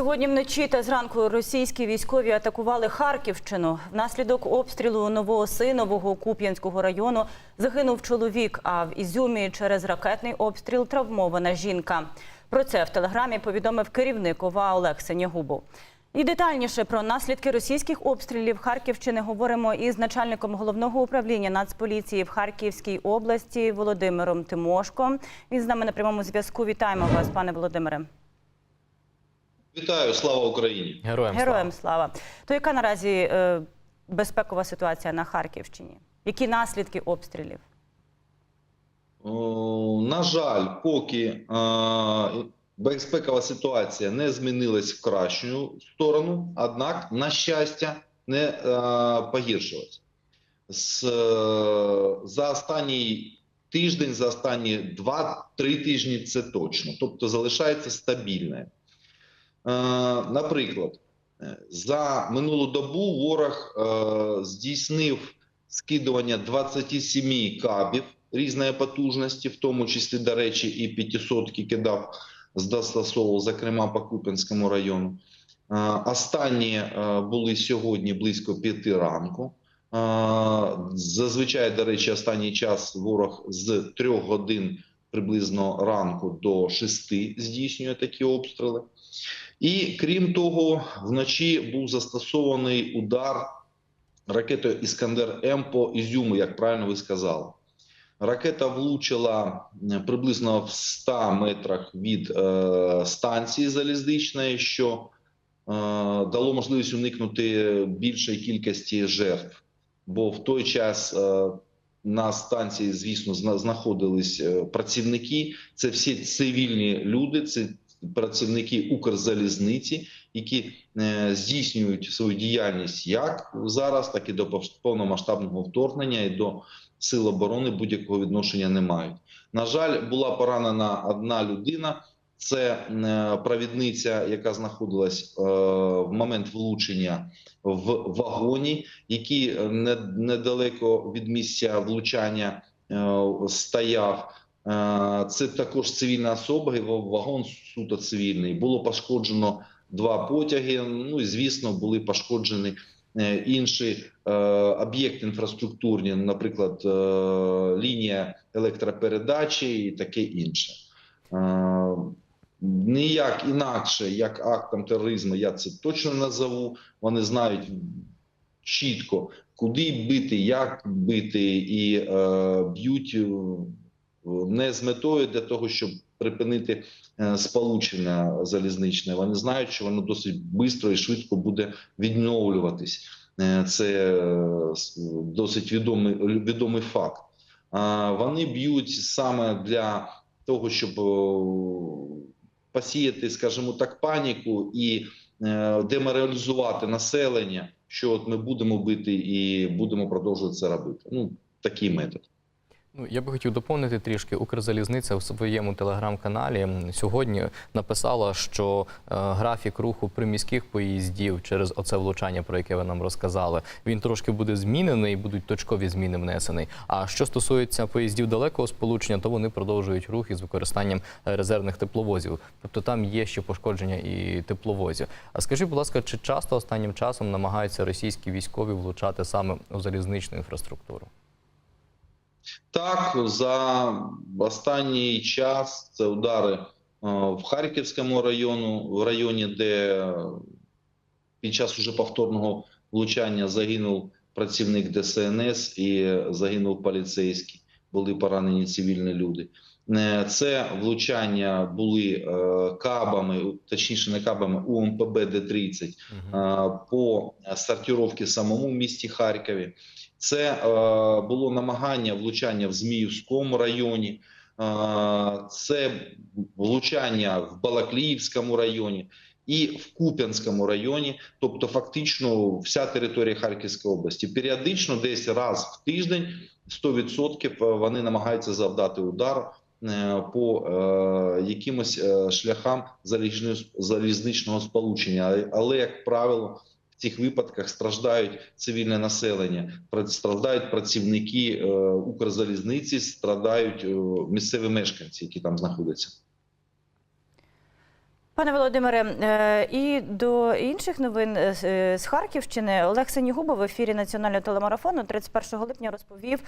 Сьогодні вночі та зранку російські військові атакували Харківщину. Внаслідок обстрілу Новоосинового Куп'янського району загинув чоловік, а в Ізюмі через ракетний обстріл травмована жінка. Про це в телеграмі повідомив керівник ОВА Олег Сенягубов. І детальніше про наслідки російських обстрілів Харківщини говоримо із начальником головного управління Нацполіції в Харківській області Володимиром Тимошко. Він з нами на прямому зв'язку. Вітаємо вас, пане Володимире. Вітаю, слава Україні! Героям, Героям слава. То яка наразі е, безпекова ситуація на Харківщині? Які наслідки обстрілів? О, на жаль, поки е, безпекова ситуація не змінилась в кращу сторону, однак, на щастя, не е, погіршилась. З, е, за останній тиждень, за останні 2-3 тижні це точно. Тобто залишається стабільне. Е, наприклад, е, за минулу добу ворог е, здійснив скидування 27 кабів різної потужності, в тому числі, до речі, і 500 кидав, застосовував, зокрема по Куп'янському району. Останні були сьогодні близько 5 ранку. Зазвичай, до речі, останній час ворог з 3 годин приблизно ранку до 6 здійснює такі обстріли. І крім того, вночі був застосований удар ракетою Іскандер М по Ізюму, як правильно ви сказали. Ракета влучила е, приблизно в 100 метрах від е, станції залізничної, що е, дало можливість уникнути більшої кількості жертв. Бо в той час е, на станції, звісно, зна- знаходились е, працівники. Це всі цивільні люди, це працівники Укрзалізниці, які е, здійснюють свою діяльність як зараз, так і до повномасштабного вторгнення і до сил оборони будь-якого відношення не мають. На жаль, була поранена одна людина. Це е, провідниця, яка знаходилась е, в момент влучення в вагоні, який е, недалеко від місця влучання стояв. Це також цивільна особа, і вагон суто цивільний. Було пошкоджено два потяги. Ну і звісно, були пошкоджені інші об'єкти інфраструктурні, наприклад, лінія електропередачі і таке інше. Ніяк інакше, як актом тероризму, я це точно назову. Вони знають чітко, куди бити, як бити, і е, б'ють е, не з метою для того, щоб припинити е, сполучення залізничне. Вони знають, що воно досить швидко і швидко буде відновлюватись. Е, Це досить відомий, відомий факт. Вони б'ють саме для того, щоб посіяти, скажімо так, паніку і е, деморалізувати населення, що от ми будемо бити і будемо продовжувати це робити. Ну, такий метод. Ну, я би хотів доповнити трішки. Укрзалізниця в своєму телеграм-каналі сьогодні написала, що е, графік руху приміських поїздів через оце влучання, про яке ви нам розказали, він трошки буде змінений, будуть точкові зміни внесені. А що стосується поїздів далекого сполучення, то вони продовжують рух із використанням е, резервних тепловозів. Тобто там є ще пошкодження і тепловозів. А скажіть, будь ласка, чи часто останнім часом намагаються російські військові влучати саме у залізничну інфраструктуру? Так, за останній час це удари е, в Харківському району, в районі, де під час уже повторного влучання загинув працівник ДСНС і загинув поліцейський. Були поранені цивільні люди. Е, Це влучання були е, кабами, точніше не кабами, УМПБ Д-30 Мгм. е, по сортировці самому місті Харкові. Це е, було намагання влучання в Зміївському районі, е, це влучання в Балакліївському районі і в Куп'янському районі, тобто фактично вся територія Харківської області. Періодично, десь раз в тиждень, 100% вони намагаються завдати удар е, по е, якимось е, шляхам залізничного сполучення, але як правило. Цих випадках страждають цивільне населення, страждають працівники е, Укрзалізниці, страдають е, місцеві мешканці, які там знаходяться. Пане Володимире, е, і до інших новин е, з- е, Харківщини Олег Сенігубов в ефірі національного телемарафону 31 липня розповів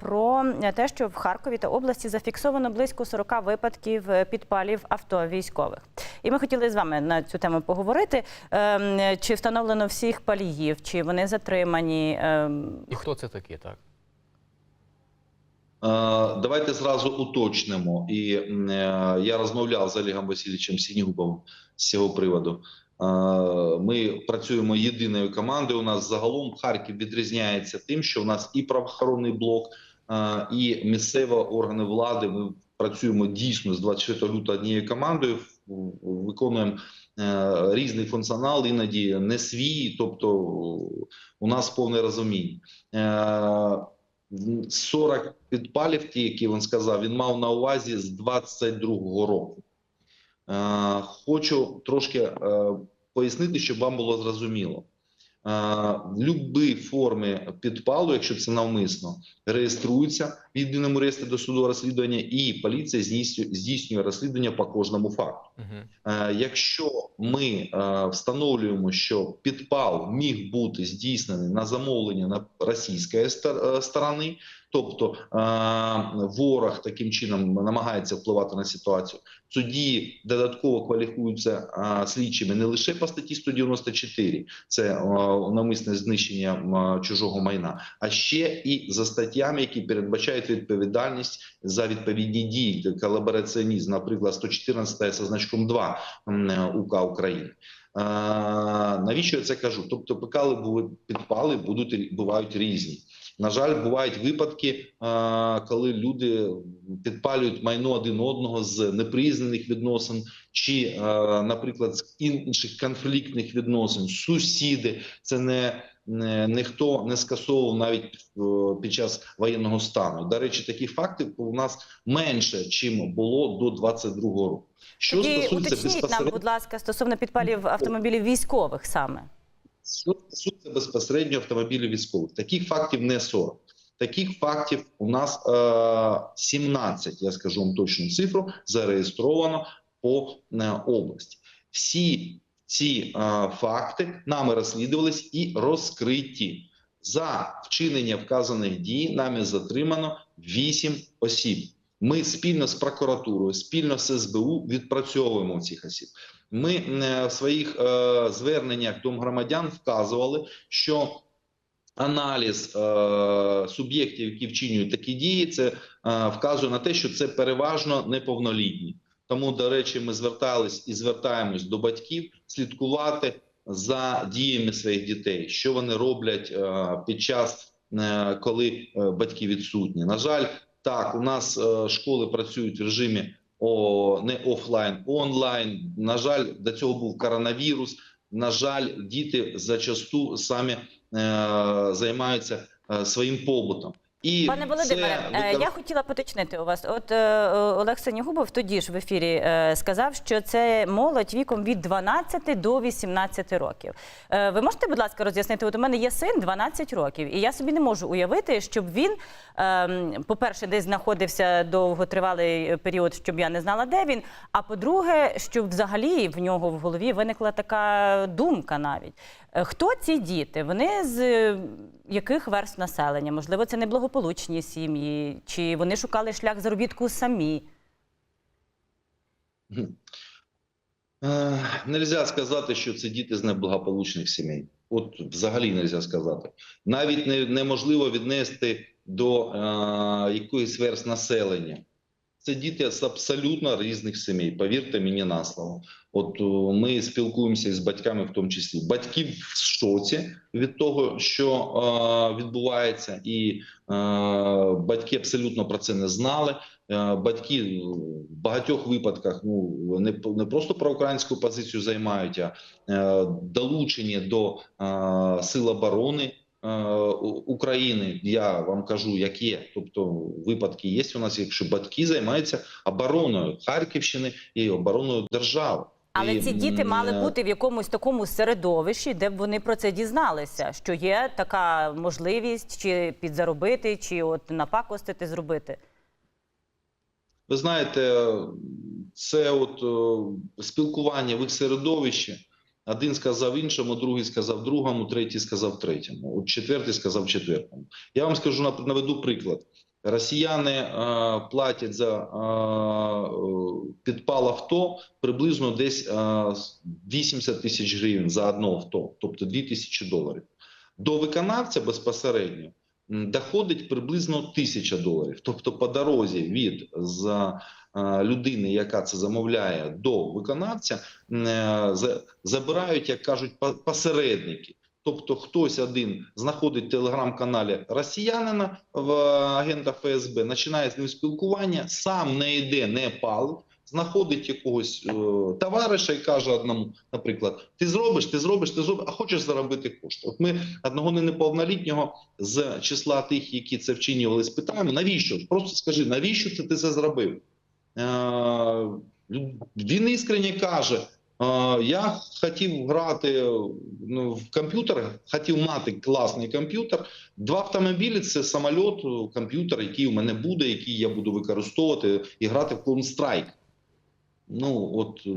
про те, що в Харкові та області зафіксовано близько 40 випадків підпалів авто військових. І ми хотіли з вами на цю тему поговорити. Ем, Чи встановлено всіх паліїв, чи вони затримані? Ем, І хто це такі, так? Е, Давайте зразу уточнимо. І е, я розмовляв з Олегом Васильовичем Сінігубовим з цього приводу. Е, Ми працюємо єдиною командою. У нас загалом Харків відрізняється тим, що у нас і правоохоронний блок, і місцеві органи влади. Ми працюємо дійсно з 24 лютого однією командою. Виконуємо різний функціонал, іноді не свій. Тобто у нас повне розуміння. Е, 40 підпалів, ті, які він сказав, він мав на увазі з 22-го року. Е, хочу трошки е, пояснити, щоб вам було зрозуміло. Любі форми підпалу, якщо це навмисно, реєструються в єдиному реєстрі до суду розслідування, і поліція здійснює, розслідування по кожному факту. Угу. Якщо ми е, встановлюємо, що підпал міг бути здійснений на замовлення на російської е, сторони, тобто е, ворог таким чином намагається впливати на ситуацію, тоді додатково кваліфікуються е, слідчими не лише по статті 194, це е, навмисне знищення чужого майна, а ще і за статтями, які передбачають відповідальність за відповідні дії, колабораціонізм, наприклад, 114 зі значком 2 м, е, УК України. Навіщо я це кажу? Тобто, пекали були підпали, будуть бувають різні. На жаль, бувають випадки, коли люди підпалюють майно один одного з неприязneних відносин, чи, наприклад, з інших конфліктних відносин, сусіди. Це не ніхто не скасовував навіть е, під час воєнного стану. До речі, таких фактів у нас менше, чим було до 22-го року. Що Тоді стосується уточніть нам, будь ласка, стосовно підпалів автомобілів військових саме. Що стосується безпосередньо автомобілів військових, таких фактів не 40. Таких фактів у нас е, 17, я скажу вам точну цифру, зареєстровано по е, області. Всі ці е, факти нами розслідувались і розкриті. За вчинення вказаних дій нами затримано 8 осіб. Ми спільно з прокуратурою, спільно з СБУ відпрацьовуємо цих осіб. Ми е, в своїх е, зверненнях до громадян вказували, що аналіз е, суб'єктів, які вчинюють такі дії, це вказує на те, що це переважно неповнолітні. Тому, до речі, ми звертались і звертаємось до батьків слідкувати за діями своїх дітей, що вони роблять під час, коли батьки відсутні. На жаль, так у нас школи працюють в режимі о, не офлайн, онлайн. На жаль, до цього був коронавірус. На жаль, діти зачасту самі е, займаються е, своїм побутом. І Пане Володимире, це е, я хотіла поточнити у вас. От е, Олег Сенігубов тоді ж в ефірі е, сказав, що це молодь віком від 12 до 18 років. Е, ви можете, будь ласка, роз'яснити? От у мене є син 12 років, і я собі не можу уявити, щоб він, е, по-перше, десь знаходився довготривалий період, щоб я не знала, де він. А по-друге, щоб взагалі в нього в голові виникла така думка навіть. Е, Хто ці діти? Вони з е, яких верств населення? Можливо, це неблагополучні сім'ї, чи вони шукали шлях заробітку самі? Е, Нельзя сказати, що це діти з неблагополучних сімей. От взагалі нельзя сказати. Навіть не, неможливо віднести до якоїсь верст населення. Це діти з абсолютно різних сімей. Повірте мені на слово. От е, ми спілкуємося з батьками, в тому числі. Батьки в шоці від того, що е, відбувається, і е, батьки абсолютно про це не знали. Е, Батьки в багатьох випадках ну не, не просто про українську позицію займають, а е, долучені до е, сил оборони України. Я вам кажу, як є. Тобто випадки є у нас, якщо батьки займаються обороною Харківщини і обороною держави. Але І, ці діти мали е, бути в якомусь такому середовищі, де б вони про це дізналися, що є така можливість чи підзаробити, чи от напакостити зробити. Ви знаєте, це от е, спілкування в їх середовищі. Один сказав іншому, другий сказав другому, третій сказав третьому, от четвертий сказав четвертому. Я вам скажу наведу приклад. Росіяни е, платять за е, підпал авто приблизно десь е, 80 тисяч гривень за одне авто, тобто 2 тисячі доларів. До виконавця безпосередньо доходить приблизно 1000 доларів. Тобто по дорозі від за, е, людини, яка це замовляє, до виконавця е, забирають, як кажуть, по- посередники. Тобто хтось один знаходить в телеграм-каналі росіянина в е, агента ФСБ, починає з ним спілкування, сам не йде, не палить, знаходить якогось е, товариша і каже одному, наприклад, ти зробиш, ти зробиш, ти зробиш, а хочеш заробити кошти. От ми одного неповнолітнього з числа тих, які це вчинювали, спитаємо, навіщо? Просто скажи, навіщо це ти це зробив? Е, він іскренне каже. «Е, Я хотів грати ну, в комп'ютер, хотів мати класний комп'ютер. Два автомобілі це самоліт, комп'ютер, який у мене буде, який я буду використовувати і грати в Counter-Strike. Ну, от, е,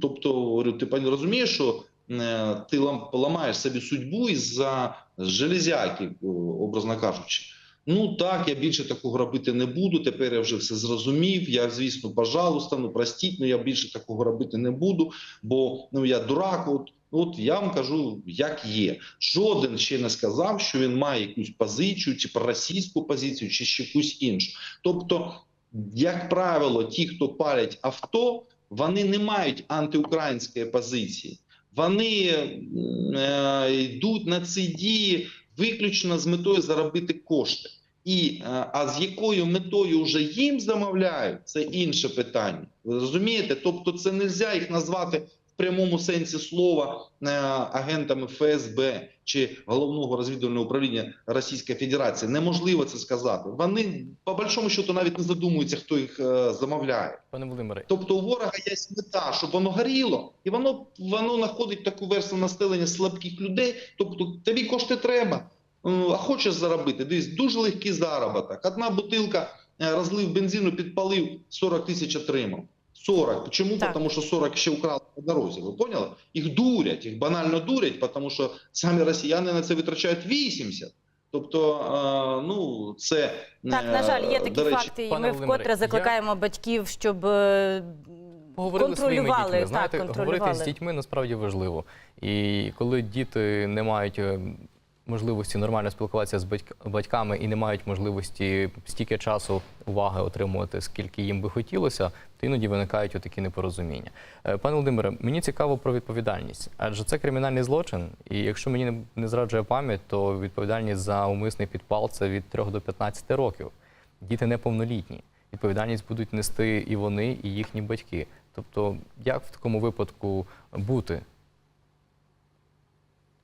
тобто, говорю, ти пані розумієш, що е, ти лам- ламаєш собі судьбу із-за железяки, е, образно кажучи. Ну так, я більше такого робити не буду. Тепер я вже все зрозумів. Я, звісно, пожалуйста, ну простіть, ну я більше такого робити не буду, бо ну я дурак. От, от я вам кажу, як є. Жоден ще не сказав, що він має якусь позицію, чи проросійську позицію, чи ще якусь іншу. Тобто, як правило, ті, хто палять авто, вони не мають антиукраїнської позиції. Вони е, йдуть на ці дії виключно з метою заробити кошти. І, е, а з якою метою вже їм замовляють, це інше питання. Ви розумієте? Тобто, це не можна їх назвати прямому сенсі слова е, агентами ФСБ чи головного розвідувального управління Російської Федерації. Неможливо це сказати. Вони по большому счету навіть не задумуються, хто їх е, замовляє. Пане Володимире, Тобто у ворога є мета, щоб воно горіло, і воно воно знаходить таку версію населення слабких людей. Тобто тобі кошти треба. Е, А хочеш заробити? Дивись, дуже легкий заробіток. Одна бутилка розлив бензину, підпалив 40 тисяч отримав. 40. Чому? Так. Тому що 40 ще украли по дорозі. Ви поняли? Їх дурять, їх банально дурять, тому що самі росіяни на це витрачають 80. Тобто, ну це Так, на жаль, є е, такі речі, факти, і пане ми Володимире, вкотре я- закликаємо батьків, щоб е, Поговорили своїми контролювали. дітьми. Так, контролювали. говорити з дітьми насправді важливо. І коли діти не мають е, можливості нормально спілкуватися з батьк- батьками і не мають можливості стільки часу уваги отримувати, скільки їм би хотілося, то іноді виникають отакі непорозуміння. Е, Пане Володимире, мені цікаво про відповідальність, адже це кримінальний злочин. І якщо мені не зраджує пам'ять, то відповідальність за умисний підпал це від 3 до 15 років. Діти неповнолітні. Відповідальність будуть нести і вони, і їхні батьки. Тобто, як в такому випадку бути?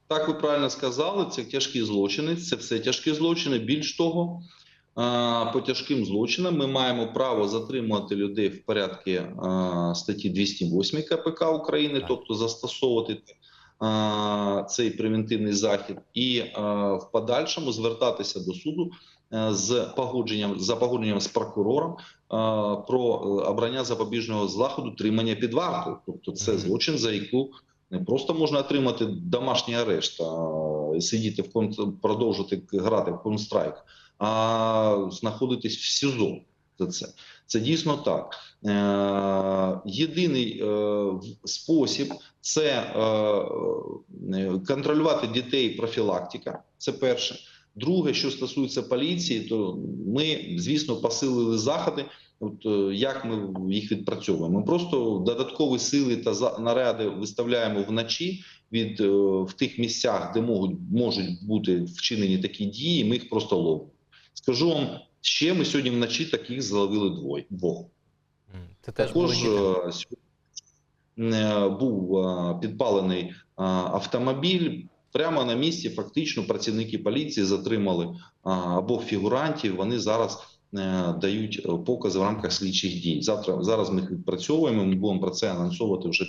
Так, ви правильно сказали, це тяжкі злочини, це все тяжкі злочини. Більш того, по тяжким злочинам ми маємо право затримувати людей в порядку статті 208 КПК України, тобто застосовувати цей превентивний захід, і в подальшому звертатися до суду з погодженням за погодженням з прокурором про е, обрання запобіжного заходу тримання під вартою. Тобто, це злочин, за яку не просто можна отримати домашній арешт, а сидіти в кон- продовжити грати в Counter-Strike, а знаходитись в СІЗО за це. Це дійсно так. Е, єдиний е, спосіб це е, контролювати дітей профілактика. Це перше. Друге, що стосується поліції, то ми, звісно, посилили заходи. От е, як ми їх відпрацьовуємо? Ми просто додаткові сили та наряди виставляємо вночі від е, в тих місцях, де можуть можуть бути вчинені такі дії. Ми їх просто ловимо. Скажу вам ще, ми сьогодні вночі таких зловили двоє двох. Це теж Також е, був підпалений автомобіль. Прямо на місці фактично працівники поліції затримали або фігурантів. Вони зараз дають е, покази в рамках слідчих дій. Завтра зараз ми їх відпрацьовуємо. Ми будемо про це анонсувати вже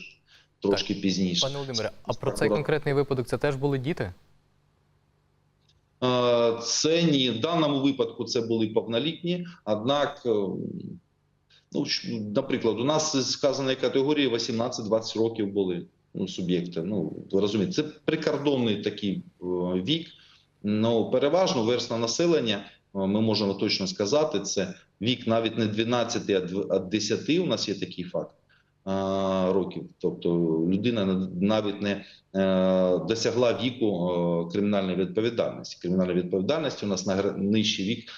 трошки пізніше. Пане Володимире, а про цей конкретний випадок це теж були діти? Е, Це ні в даному випадку це були повнолітні, однак е, Ну, наприклад, у нас з категорії 18-20 років були ну, суб'єкти. Ну, ви розумієте, це прикордонний такий е, вік. Ну, переважно верстна населення, е, ми можемо точно сказати, це вік навіть не 12, а дв- а 10 у нас є такий факт е, років. Тобто людина навіть не е, досягла віку е, кримінальної відповідальності. Кримінальна відповідальність у нас на нижчий вік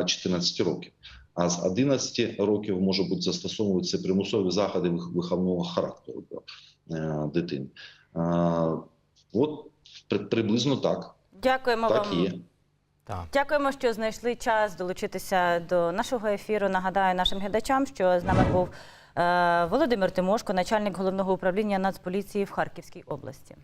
е, 14 років. А з 11 років може бути застосовуватися примусові заходи виховного характеру е, дитини. Е, от приблизно так. Дякуємо Так вам. є. Так. Дякуємо, що знайшли час долучитися до нашого ефіру. Нагадаю нашим глядачам, що з нами був е, Володимир Тимошко, начальник головного управління Нацполіції в Харківській області.